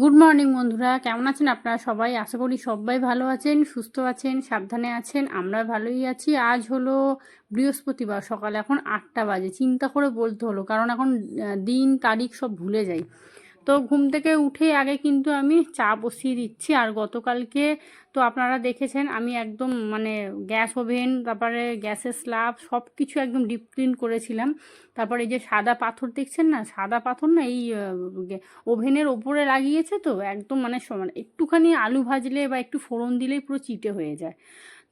Good morning বন্ধুরা। কেমন আছেন আপনারা সবাই? আশা করি সবাই ভালো আছেন, সুস্থ আছেন, সাবধানে আছেন। আমরা ভালোই আছি। আজ হলো বৃহস্পতিবার, সকাল এখন আটটা বাজে। চিন্তা করে বলতে হলো, কারণ এখন দিন, তারিখ সব ভুলে যাই। তো ঘুম থেকে উঠে আগে কিন্তু আমি চা বসিয়ে দিচ্ছি। আর গতকালকে তো আপনারা দেখেছেন, আমি একদম মানে গ্যাস ওভেন, তারপরে গ্যাসের স্ল্যাব সব কিছু একদম ডিপ ক্লিন করেছিলাম। তারপরে এই যে সাদা পাথর দেখছেন না? সাদা পাথর না? এই ওভেনের ওপরে লাগিয়েছে তো? একদম মানে সমান একটুখানি আলু ভাজলে বা একটু ফোড়ন দিলেই পুরো চিটে হয়ে যায়।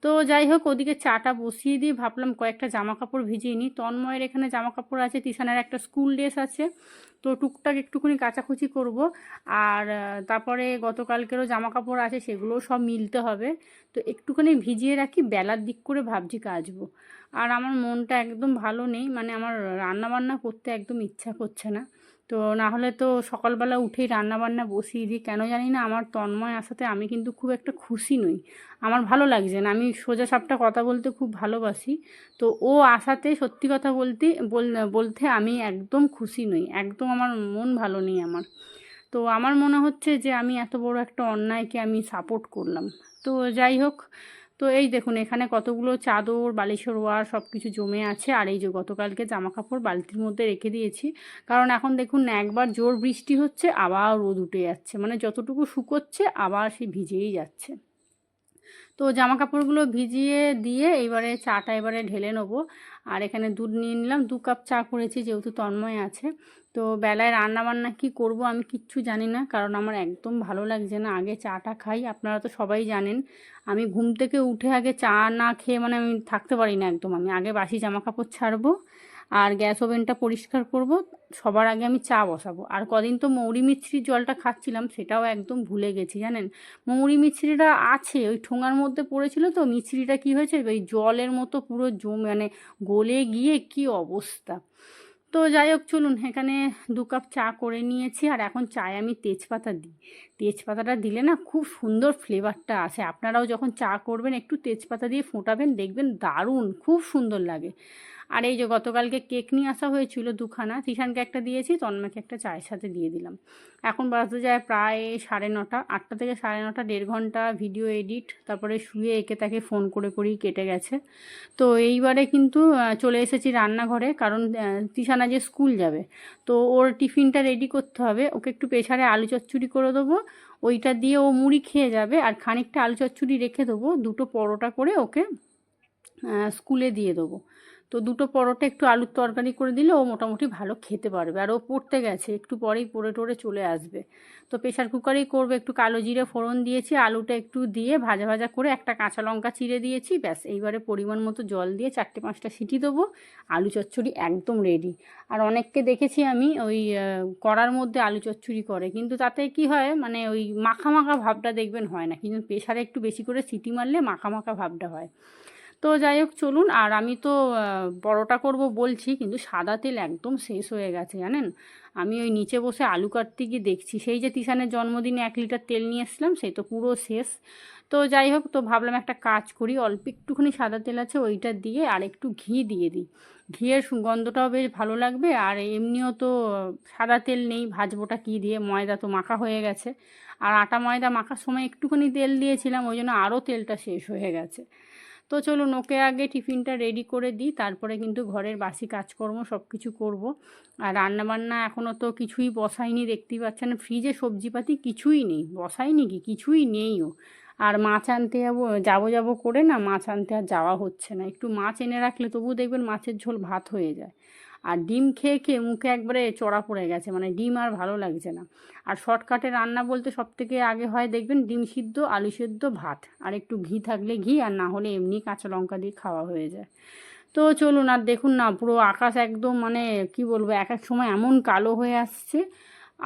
তো যাই হোক ওদিকে চাটা বসিয়ে দিয়ে ভাবলাম কয়েকটা জামা কাপড় ভিজিয়ে নিই। তন্ময়ের এখানে জামা কাপড় আছে, তিশানের একটা স্কুল ড্রেস আছে। তো টুকটাক একটুখানি কাচাকুচি করব। আর তারপরে গতকালকেরও জামা কাপড় আছে, সেগুলোও সব মিলতে হবে। তো একটুখানি ভিজিয়ে রাখি, বেলার দিক করে ভাবছি কাচবো। আর আমার মনটা একদম ভালো নেই মানে আমার রান্না বান্না করতে একদম ইচ্ছা করছে না। তো না হলে তো সকালবেলা উঠেই রান্না বান্না বসিয়ে দিই। কেন জানি না আমার তন্ময় আসাতে আমি কিন্তু খুব একটা খুশি নই। আমার ভালো লাগছে না। আমি সোজা সাপটা কথা বলতে খুব ভালোবাসি। তো ও আসাতে সত্যি কথা বলতে, বল- বলতে আমি একদম খুশি নই। একদম আমার মন ভালো নেই আমার। তো আমার মনে হচ্ছে যে আমি এত বড় একটা অন্যায়কে আমি সাপোর্ট করলাম। তো যাই হোক তো এই দেখুন, এখানে কতগুলো চাদর, বালিশের ওয়ার সব কিছু জমে আছে। আর এই যে গতকালকে জামা কাপড় বালতির মধ্যে রেখে দিয়েছি। কারণ এখন দেখুন, একবার জোর বৃষ্টি হচ্ছে, আবার রোদ উঠে যাচ্ছে। মানে যতটুকু শুকোচ্ছে, আবার সে ভিজেই যাচ্ছে। তো জামা কাপড়গুলো ভিজিয়ে দিয়ে এবারে চাটা এবারে ঢেলে নেব। আর এখানে দুধ নিয়ে নিলাম। দু কাপ চা করেছি, যেহেতু তন্ময় আছে। তো বেলায় রান্না বান্না কি করব আমি কিচ্ছু জানি না, কারণ আমার একদম ভালো লাগছে না। আগে চাটা খাই, আপনারা তো সবাই জানেন। আমি ঘুম থেকে উঠে আগে চা না খেয়ে মানে আমি থাকতে পারি না একদম। আমি আগে বাসি জামা কাপড় ছাড়বো আর গ্যাস ওভেনটা পরিষ্কার করব, সবার আগে আমি চা বসাবো। আর কদিন তো মৌরি মিছরির জলটা খাচ্ছিলাম, সেটাও একদম ভুলে গেছি, জানেন? মৌরি মিছরিটা আছে, ওই ঠোঙার মধ্যে পড়েছিল তো, মিছরিটা কি হয়েছে? ওই জলের মতো পুরো জম মানে গলে গিয়ে কি অবস্থা। তো যাই হোক, চলুন, এখানে দু কাপ চা করে নিয়েছি, আর এখন চায়ে আমি তেজপাতা দিই। তেজপাতাটা দিলে না খুব সুন্দর ফ্লেভারটা আসে। আপনারাও যখন চা করবেন, একটু তেজপাতা দিয়ে ফোটাবেন, দেখবেন দারুণ, খুব সুন্দর লাগে। আর এই যে গতকালকে কেক নিয়ে আসা হয়েছিল দুখানা, তিশানকে একটা দিয়েছি তন্মাকে একটা চায়ের সাথে দিয়ে দিলাম। এখন বাজতে যায় প্রায় সাড়ে নটা, আটটা থেকে সাড়ে নটা, দেড় ঘণ্টা ভিডিও এডিট, তারপরে শুয়ে একে তাকে ফোন করে করেই কেটে গেছে। তো এইবারে কিন্তু চলে এসেছি রান্নাঘরে, কারণ তিশানা যে স্কুল যাবে। তো ওর টিফিনটা রেডি করতে হবে, ওকে একটু প্রেশারে আলু চচ্চড়ি করে দেবো, ওইটা দিয়ে ও মুড়ি খেয়ে যাবে, আর খানিকটা আলু চচ্চড়ি রেখে দেবো, দুটো পরোটা করে ওকে স্কুলে দিয়ে দেবো। তো দুটো পরোটা একটু আলুর তরকারি করে দিলে ও মোটামুটি ভালো খেতে পারবে। আর ও পড়তে গেছে, একটু পরেই পড়ে টরে চলে আসবে। তো প্রেশার কুকারেই করবে, একটু কালো জিরে ফোড়ন দিয়েছি, আলুটা একটু দিয়ে ভাজা ভাজা করে একটা কাঁচা লঙ্কা চিড়ে দিয়েছি, ব্যাস এইবারে পরিমাণ মতো জল দিয়ে চারটে পাঁচটা সিটি দেবো, আলু চচ্চড়ি একদম রেডি আর অনেককে দেখেছি আমি ওই কড়ার মধ্যে আলু চচ্চড়ি করে, কিন্তু তাতে কি হয় মানে ওই মাখা মাখা ভাবটা দেখবেন হয় না, কিন্তু প্রেশারে একটু বেশি করে সিটি মারলে মাখা মাখা ভাবটা হয়। তো যাই হোক, চলুন। আর আমি তো পরোটা করব বলছি, কিন্তু সাদা তেল একদম শেষ হয়ে গেছে, জানেন? আমি ওই নিচে বসে আলু কাটতে গিয়ে দেখছি, সেই যে তিশানের জন্মদিনে এক লিটার তেল নিয়ে এসলাম সেই তো পুরো শেষ। তো যাই হোক, তো ভাবলাম একটা কাজ করি, অল্প একটুখানি সাদা তেল আছে ওইটা দিয়ে আর একটু ঘি দিয়ে দিই। ঘিয়ের গন্ধটাও বেশ ভালো লাগবে, আর এমনিও তো সাদা তেল নেই, ভাজবোটা কী দিয়ে, ময়দা তো মাখা হয়ে গেছে। আর আটা ময়দা মাখার সময় একটুখানি তেল দিয়েছিলাম, ওই জন্য আরও তেলটা শেষ হয়ে গেছে। তো চলুন ওকে আগে টিফিনটা রেডি করে দিই, তারপরে কিন্তু ঘরের বাসি কাজকর্ম সব কিছু করব। আর রান্নাবান্না এখনও তো কিছুই বসাইনি দেখতেই পাচ্ছেন ফ্রিজে সবজিপাতি কিছুই নেই বসাইনি কি? কিছুই নেইও। আর মাছ আনতে যাব যাব যাব করে না, মাছ আনতে আর যাওয়া হচ্ছে না। একটু মাছ এনে রাখলে তবু দেখবেন মাছের ঝোল ভাত হয়ে যায়। আর ডিম খেয়ে খেয়ে মুখে একবারে চড়া পড়ে গেছে মানে ডিম আর ভালো লাগছে না। আর শর্টকাটে রান্না বলতে সব থেকে আগে হয় দেখবেন ডিম সিদ্ধ, আলু সিদ্ধ, ভাত। আর একটু ঘি থাকলে ঘি, আর না হলে এমনি কাঁচা লঙ্কা দিয়ে খাওয়া হয়ে যায়। তো চলুন আর দেখুন না, পুরো আকাশ একদম মানে কি বলব, এক এক সময় এমন কালো হয়ে আসছে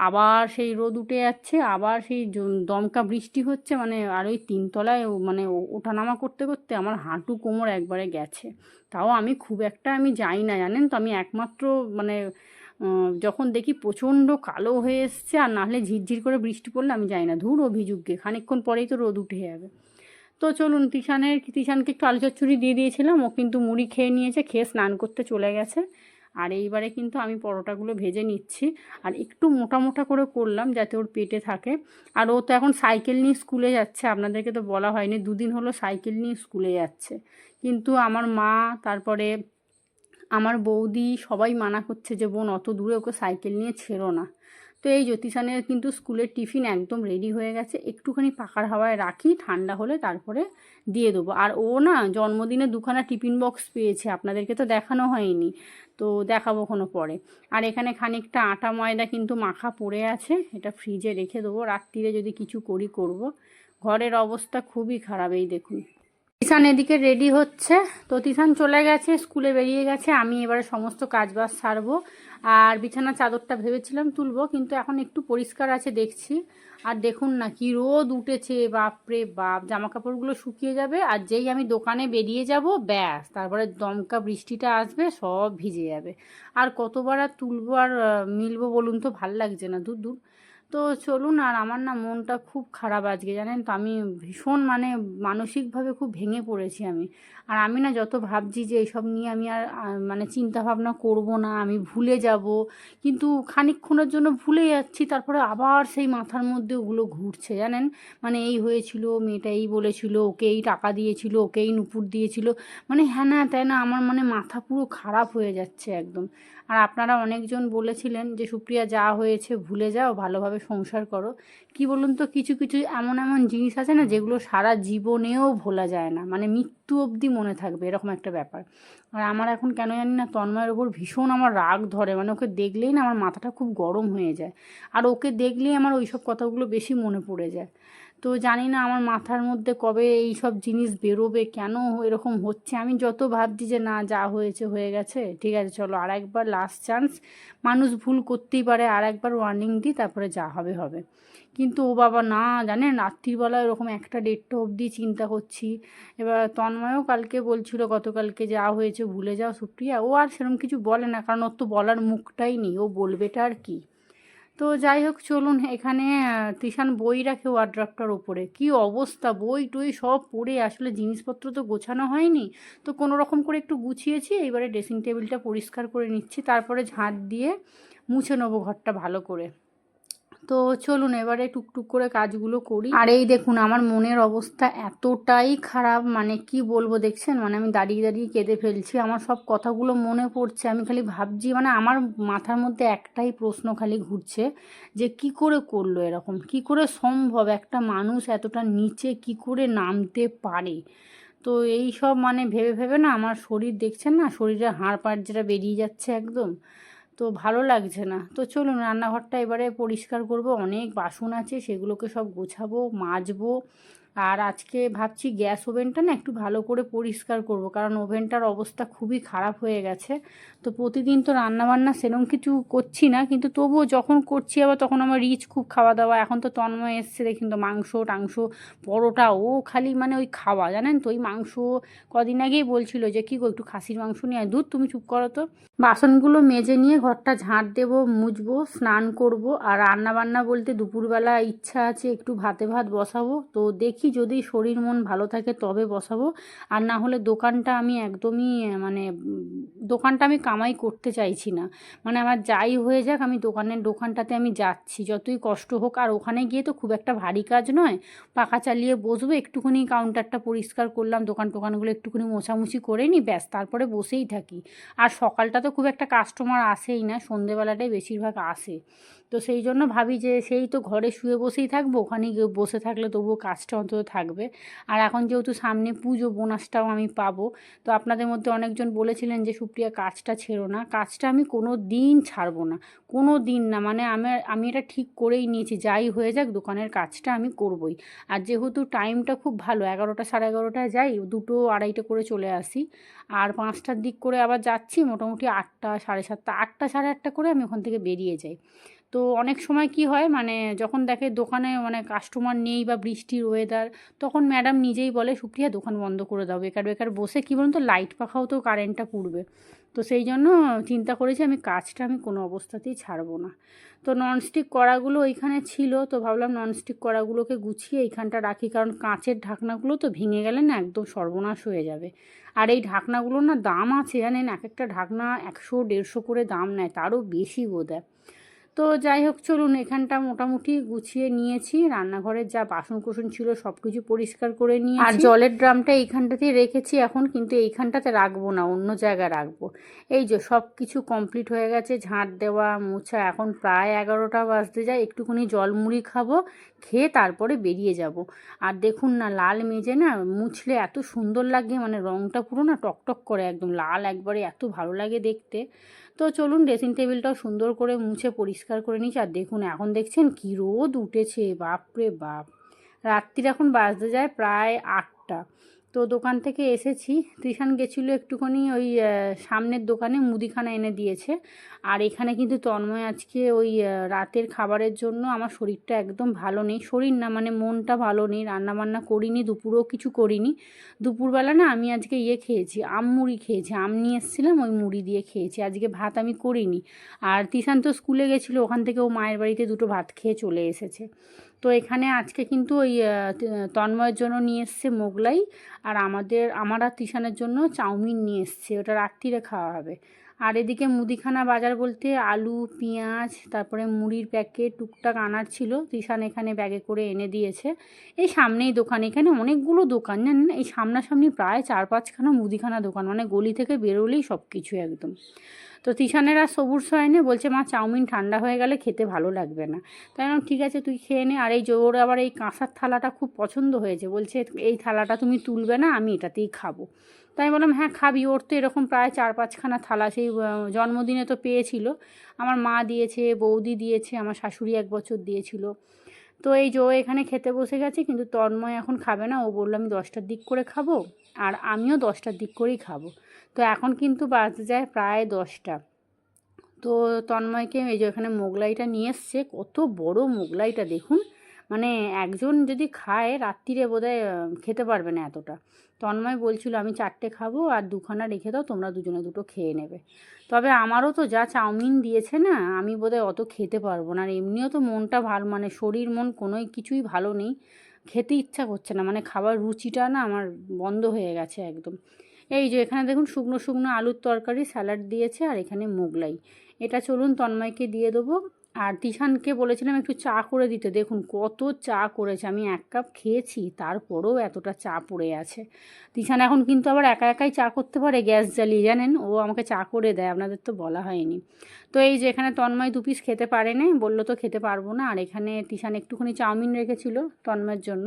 আবার সেই রোদ উঠে যাচ্ছে, আবার সেই দমকা বৃষ্টি হচ্ছে মানে আর ওই তিনতলায় মানে ওঠানামা করতে করতে আমার হাঁটু কোমর একবারে গেছে। তাও আমি খুব একটা আমি যাই না, জানেন তো? আমি একমাত্র মানে যখন দেখি প্রচণ্ড কালো হয়ে এসছে, আর নাহলে ঝিরঝির করে বৃষ্টি পড়লে আমি যাই না। ধুর অভিযোগ গে খানিকক্ষণ পরেই তো রোদ উঠে যাবে। তো চলুন, তিশানের, তিশানকে একটু আলু চচ্চড়ি দিয়ে দিয়েছিলাম, ও কিন্তু মুড়ি খেয়ে নিয়েছে, খেয়ে স্নান করতে চলে গেছে। আর এইবারে কিন্তু আমি পরোটাগুলো ভেজে নিচ্ছি। আর একটু মোটা মোটা করে করলাম যাতে ওর পেটে থাকে। আর ও তো এখন সাইকেল নিয়ে স্কুলে যাচ্ছে, আপনাদেরকে তো বলা হয়নি। দুদিন হলো সাইকেল নিয়ে স্কুলে যাচ্ছে। কিন্তু আমার মা, তারপরে আমার বৌদি সবাই মানা করছে যে, বোন, অত দূরে ওকে সাইকেল নিয়ে ছেড়ো না। তো এই জ্যোতিষানের কিন্তু স্কুলের টিফিন একদম রেডি হয়ে গেছে। একটুখানি পাখার হাওয়ায় রাখি, ঠান্ডা হলে তারপরে দিয়ে দেবো। আর ও না জন্মদিনে দুখানা টিফিন বক্স পেয়েছে, আপনাদেরকে তো দেখানো হয়নি। তো দেখাবো কোনো পরে। আর এখানে খানিকটা আটা ময়দা কিন্তু মাখা পড়ে আছে, এটা ফ্রিজে রেখে দেবো। রাত্রিরে যদি কিছু করি করব। ঘরের অবস্থা খুবই খারাপ, এই দেখুন। তিশান এদিকে রেডি হচ্ছে। তো তিশান চলে গেছে, স্কুলে বেরিয়ে গেছে। আমি এবারে সমস্ত কাজবাজ সারবো। আর বিছানা চাদরটা ভেবেছিলাম তুলবো, কিন্তু এখন একটু পরিষ্কার আছে দেখছি। আর দেখুন না, কি রোদ উঠেছে, বাপরে বাপ! জামা কাপড়গুলো শুকিয়ে যাবে, আর যেই আমি দোকানে বেরিয়ে যাব, ব্যাস! তারপরে দমকা বৃষ্টিটা আসবে, সব ভিজে যাবে। আর কতবার আর তুলবো আর মিলবো বলুন তো, ভালো লাগছে না। দূর দূর। তো চলুন আর আমার না মনটা খুব খারাপ আজকে, জানেন তো? আমি ভীষণ মানে মানসিকভাবে খুব ভেঙে পড়েছি আমি। আর আমি না যত ভাবছি যে এইসব নিয়ে আমি আর মানে চিন্তা ভাবনা করব না, আমি ভুলে যাব, কিন্তু খানিকক্ষণের জন্য ভুলে যাচ্ছি, তারপরে আবার সেই মাথার মধ্যে ওগুলো ঘুরছে, জানেন? মানে এই হয়েছিল, মেয়েটা এই বলেছিল, ওকে এই টাকা দিয়েছিল, ওকে এই নুপুর দিয়েছিল মানে হ্যাঁ না তাই না আমার মানে মাথা পুরো খারাপ হয়ে যাচ্ছে একদম। আর আপনারা অনেকজন বলেছিলেন যে, সুপ্রিয়া যা হয়েছে ভুলে যাও ভালোভাবে সংসার করো? কি বলুন তো, কিছু কিছু এমন এমন জিনিস আছে না যেগুলো সারা জীবনেও ভোলা যায় না। মানে মৃত্যু অবধি মনে থাকবে, এরকম একটা ব্যাপার। আর আমার এখন কেন জানি না, তন্ময়ের ওপর ভীষণ আমার রাগ ধরে। মানে ওকে দেখলেই না আমার মাথাটা খুব গরম হয়ে যায়। আর ওকে দেখলেই আমার ওইসব কথাগুলো বেশি মনে পড়ে যায়। তো জানি না আমার মাথার মধ্যে কবে এই সব জিনিস বেরোবে, কেন এরকম হচ্ছে? আমি যত ভাবছি যে না, যা হয়েছে হয়ে গেছে, ঠিক আছে, চলো আর একবার লাস্ট চান্স মানুষ ভুল করতেই পারে আর একবার ওয়ার্নিং দিই, তারপরে যা হবে হবে। কিন্তু ও বাবা, না, জানেন রাত্রিবেলা এরকম একটা দেড়টা অবধি চিন্তা করছি। এবার তন্ময়ও কালকে বলছিল, গতকালকে যা হয়েছে ভুলে যাও সুপ্রিয়া। ও আর সেরকম কিছু বলে না, কারণ ওর তো বলার মুখটাই নেই। ও বলবেটা আর কি? তো যাই হোক, চলুন এখানে তিশান বই রাখে ওয়ার্ড্রাফটার ওপরে কি অবস্থা? বই টই সব পড়ে, আসলে জিনিসপত্র তো গোছানো হয়নি। তো কোনো রকম করে একটু গুছিয়েছি, এইবারে ড্রেসিং টেবিলটা পরিষ্কার করে নিচ্ছি, তারপরে ঝাঁট দিয়ে মুছে নেব ঘরটা ভালো করে। তো চলুন এবারে টুকটুক করে কাজগুলো করি। আর এই দেখুন, আমার মনের অবস্থা এতটাই খারাপ মানে কি বলব দেখছেন? মানে আমি দাঁড়িয়ে দাঁড়িয়ে কেঁদে ফেলছি, আমার সব কথাগুলো মনে পড়ছে। আমি খালি ভাবছি মানে আমার মাথার মধ্যে একটাই প্রশ্ন খালি ঘুরছে, যে কি করে করল এরকম? কি করে সম্ভব একটা মানুষ এতটা নিচে কি করে নামতে পারে? তো এই সব মানে ভেবে ভেবে না আমার শরীর, দেখছেন না? শরীরে হাড় পাড় যেটা বেরিয়ে যাচ্ছে একদম। তো ভালো লাগছে না। তো চলুন রান্নাঘরটা এবারে পরিষ্কার করব। অনেক বাসন আছে, সেগুলোকে সব গোছাবো, মাজবো। আর আজকে ভাবছি গ্যাস ওভেনটা না একটু ভালো করে পরিষ্কার করব, কারণ ওভেনটার অবস্থা খুবই খারাপ হয়ে গেছে। তো প্রতিদিন তো রান্নাবান্না সেরকম কিছু করছি না, কিন্তু তবুও যখন করছি আবার তখন আমার রিচ খুব খাওয়া দাওয়া এখন তো তন্ময় এসছে, দেখুন তো মাংস, টাংস, পরোটা, ও খালি মানে ওই খাওয়া, জানেন তো? ওই মাংস কদিন আগেই বলছিল যে, কী গো, একটু খাসির মাংস নিয়ে দুধ তুমি চুপ করো তো। বাসনগুলো মেজে নিয়ে ঘরটা ঝাঁট দেবো মুছবো স্নান করব। আর রান্না বান্না বলতে দুপুরবেলা ইচ্ছা আছে একটু ভাতে ভাত বসাবো। তো দেখি যদি শরীর মন ভালো থাকে তবে বসাবো। আর না হলে দোকানটা আমি একদমই মানে দোকানটা আমি কামাই করতে চাইছি না। মানে আমার যাই হয়ে যাক, আমি দোকানের দোকানটাতে আমি যাচ্ছি। যতই কষ্ট হোক, আর ওখানে গিয়ে তো খুব একটা ভারী কাজ নয়। পাখা চালিয়ে বসবো, একটুখানি কাউন্টারটা পরিষ্কার করলাম, দোকান টোকানগুলো একটুখানি মোছামুছি করে নিই, ব্যাস, তারপরে বসেই থাকি। আর সকালটা তো খুব একটা কাস্টমার আসেই না, সন্ধেবেলাটাই বেশিরভাগ আসে। তো সেই জন্য ভাবি যে, সেই তো ঘরে শুয়ে বসেই থাকব, ওখানে বসে থাকলে তবুও কাজটা অন্তত থাকবে। আর এখন যেহেতু সামনে পুজো বোনাসটাও আমি পাবো, তো আপনাদের মধ্যে অনেকজন বলেছিলেন যে, সুপ্রিয়া, কাজটা ছেড়ো না। কাজটা আমি কোনো দিন ছাড়বো না। কোনো দিন না। মানে আমি আমি এটা ঠিক করেই নিয়েছি। যাই হয়ে যাক, দোকানের কাজটা আমি করবই। আর যেহেতু টাইমটা খুব ভালো, এগারোটা সাড়ে এগারোটায় যাই, দুটো আড়াইটে করে চলে আসি। আর পাঁচটার দিক করে আবার যাচ্ছি, মোটামুটি আটটা, সাড়ে সাতটা, আটটা সাড়ে আটটা করে আমি ওখান থেকে বেরিয়ে যাই। তো অনেক সময় কি হয় মানে যখন দেখে দোকানে মানে কাস্টমার নেই বা বৃষ্টির ওয়েদার তখন ম্যাডাম নিজেই বলে, সুপ্রিয়া, দোকান বন্ধ করে দাও। বেকার বেকার বসে কী বলুন তো লাইট পাখাও তো কারেন্টটা পুড়বে। তো সেই জন্য চিন্তা করেছি, আমি কাজটা আমি কোনো অবস্থাতেই ছাড়বো না। তো ননস্টিক কড়াগুলো ওইখানে ছিল, তো ভাবলাম ননস্টিক কড়াগুলোকে গুছিয়ে এইখানটা রাখি, কারণ কাঁচের ঢাকনাগুলো তো ভেঙে গেলে না একদম সর্বনাশ হয়ে যাবে। আর এই ঢাকনাগুলোর না দাম আছে, জানেন? এক একটা ঢাকনা একশো, দেড়শো করে দাম নেয়, তারও বেশি বোধ তো যাই হোক, চলুন এখানটা মোটামুটি গুছিয়ে নিয়েছি। রান্নাঘরের যা বাসন কোসন ছিল সব কিছু পরিষ্কার করে নিয়ে আর জলের ড্রামটা এইখানটাতেই রেখেছি এখন, কিন্তু এইখানটাতে রাখব না, অন্য জায়গায় রাখব। এই যে সব কিছু কমপ্লিট হয়ে গেছে, ঝাঁট দেওয়া, মোছা, এখন প্রায় এগারোটা বাজতে যায়, একটুখানি জল মুড়ি খাব, খেয়ে তারপরে বেরিয়ে যাব। আর দেখুন না, লাল মেজে না মুছলে এত সুন্দর লাগে মানে রঙটা পুরো না টকটক করে, একদম লাল একবারে, এত ভালো লাগে দেখতে। তো চলুন ড্রেসিং টেবিলটাও সুন্দর করে মুছে পরিষ্কার করে নিচ্ছি আর দেখুন, এখন দেখছেন কী রোদ উঠেছে, বাপরে বাপ। রাত্রির এখন বাজতে যায় প্রায় আটটা। তো দোকান থেকে এসেছি। ত্রিশান গেছিল একটুখানি ওই সামনের দোকানে মুদিখানা এনে দিয়েছে। আর এখানে কিন্তু তন্ময় আজকে ওই রাতের খাবারের জন্য আমার শরীরটা একদম ভালো নেই। শরীর না মানে মনটা ভালো নেই। রান্নাবান্না করিনি, দুপুরেও কিছু করিনি। দুপুরবেলা না আমি আজকে ইয়ে খেয়েছি, আম মুড়ি খেয়েছি। আম নিয়ে এসেছিলাম, ওই মুড়ি দিয়ে খেয়েছি। আজকে ভাত আমি করিনি। আর তিশান তো স্কুলে গেছিল, ওখান থেকে ও মায়ের বাড়িতে দুটো ভাত খেয়ে চলে এসেছে। তো এখানে আজকে কিন্তু ওই তন্ময়ের জন্য নিয়ে এসছে মোগলাই আর আমাদের, আমার আর তিশানের জন্য চাউমিন নিয়ে এসছে, ওটা রাত্রিরে খাওয়া হবে। আর এদিকে মুদিখানা বাজার বলতে আলু, পেঁয়াজ, তারপরে মুড়ির প্যাকেট, টুকটাক আনার ছিল, তিশান এখানে ব্যাগে করে এনে দিয়েছে। এই সামনেই দোকান, এখানে অনেকগুলো দোকান, জানেন এই সামনাসামনি প্রায় চার পাঁচখানা মুদিখানা দোকান মানে গলি থেকে বেরোলেই সব কিছু একদম। তো তিশানের আর সবুর সয়নে বলছে, মা, চাউমিন ঠান্ডা হয়ে গেলে খেতে ভালো লাগবে না। তাই বললাম, ঠিক আছে, তুই খেয়ে নে। আর এই জোর আবার এই কাঁসার থালাটা খুব পছন্দ হয়েছে। বলছে, এই থালাটা তুমি তুলবে না, আমি এটাতেই খাব। তাই বললাম হ্যাঁ খাবি। ওর তো এরকম প্রায় চার পাঁচখানা থালা, সেই জন্মদিনে তো পেয়েছিল। আমার মা দিয়েছে, বৌদি দিয়েছে, আমার শাশুড়ি এক বছর দিয়েছিল। তো এই জো এখানে খেতে বসে গেছে, কিন্তু তন্ময় এখন খাবে না। ও বলল, আমি দশটার দিক করে খাব, আর আমিও দশটার দিক করেই খাব। তো এখন কিন্তু বাজতে যায় প্রায় দশটা। তো তন্ময়কে এই যে এখানে মোগলাইটা নিয়ে এসছে, কত বড় মোগলাইটা দেখুন। মানে একজন যদি খায়, রাত্রিরে বোধহয় খেতে পারবে না এতটা। তন্ময় বলছিল, আমি চারটে খাব আর দুখানা রেখে দাও, তোমরা দুজনে দুটো খেয়ে নেবে। তবে আমারও তো যা চাউমিন দিয়েছে না, আমি বোধহয় অত খেতে পারব না। আর এমনিও তো মনটা ভালো মানে শরীর, মন কোনোই কিছুই ভালো নেই। খেতে ইচ্ছা করছে না মানে খাবার রুচিটা না আমার বন্ধ হয়ে গেছে একদম। এই যে এখানে দেখুন শুকনো শুকনো আলুর তরকারি, স্যালাড দিয়েছে আর এখানে মোগলাই। এটা চলুন তন্ময়কে দিয়ে দেবো। আর তিশানকে বলেছিলাম একটু চা করে দিতে। দেখুন, কত চা করেছে। আমি এক কাপ খেয়েছি, তারপরেও এতটা চা পড়ে আছে। তিশান এখন কিন্তু আবার একা একাই চা করতে পারে গ্যাস জ্বালিয়ে, জানেন? ও আমাকে চা করে দেয়, আপনাদের তো বলা হয়নি। তো এই যে এখানে তন্ময় দু পিস খেতে পারে না বলল তো খেতে পারব না। আর এখানে তিশান একটুখানি চাউমিন রেখেছিল তন্ময়ের জন্য।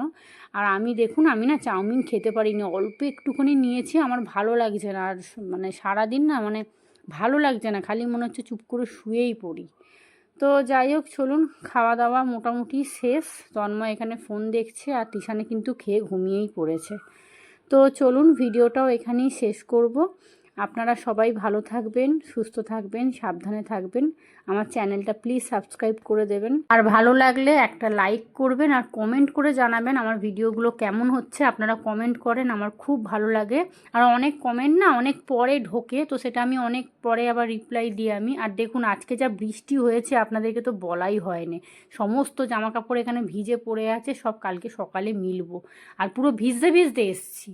আর আমি, দেখুন, আমি না চাউমিন খেতে পারিনি। অল্প একটুখানি নিয়েছি, আমার ভালো লাগছে না। আর মানে সারাদিন না মানে ভালো লাগছে না, খালি মনে হচ্ছে চুপ করে শুয়েই পড়ি। তো যাই হোক, চলুন খাওয়া দাওয়া মোটামুটি শেষ। তন্ময় এখানে ফোন দেখছে আর টিশানে কিন্তু খেয়ে ঘুমিয়েই পড়েছে। তো চলুন, ভিডিওটাও এখানেই শেষ করব। আপনারা সবাই ভালো থাকবেন, সুস্থ থাকবেন, সাবধানে থাকবেন। আমার চ্যানেলটা প্লিজ সাবস্ক্রাইব করে দেবেন। আর ভালো লাগলে একটা লাইক করবেন আর কমেন্ট করে জানাবেন আমার ভিডিওগুলো কেমন হচ্ছে। আপনারা কমেন্ট করেন, আমার খুব ভালো লাগে। আর অনেক কমেন্ট না অনেক পরে ঢোকে, তো সেটা আমি অনেক পরে আবার রিপ্লাই দিই আমি। আর দেখুন, আজকে যা বৃষ্টি হয়েছে, আপনাদেরকে তো বলাই হয়নি। সমস্ত জামা কাপড় এখানে ভিজে পড়ে আছে, সব কালকে সকালে মিলবো। আর পুরো ভিজতে ভিজতে এসছি।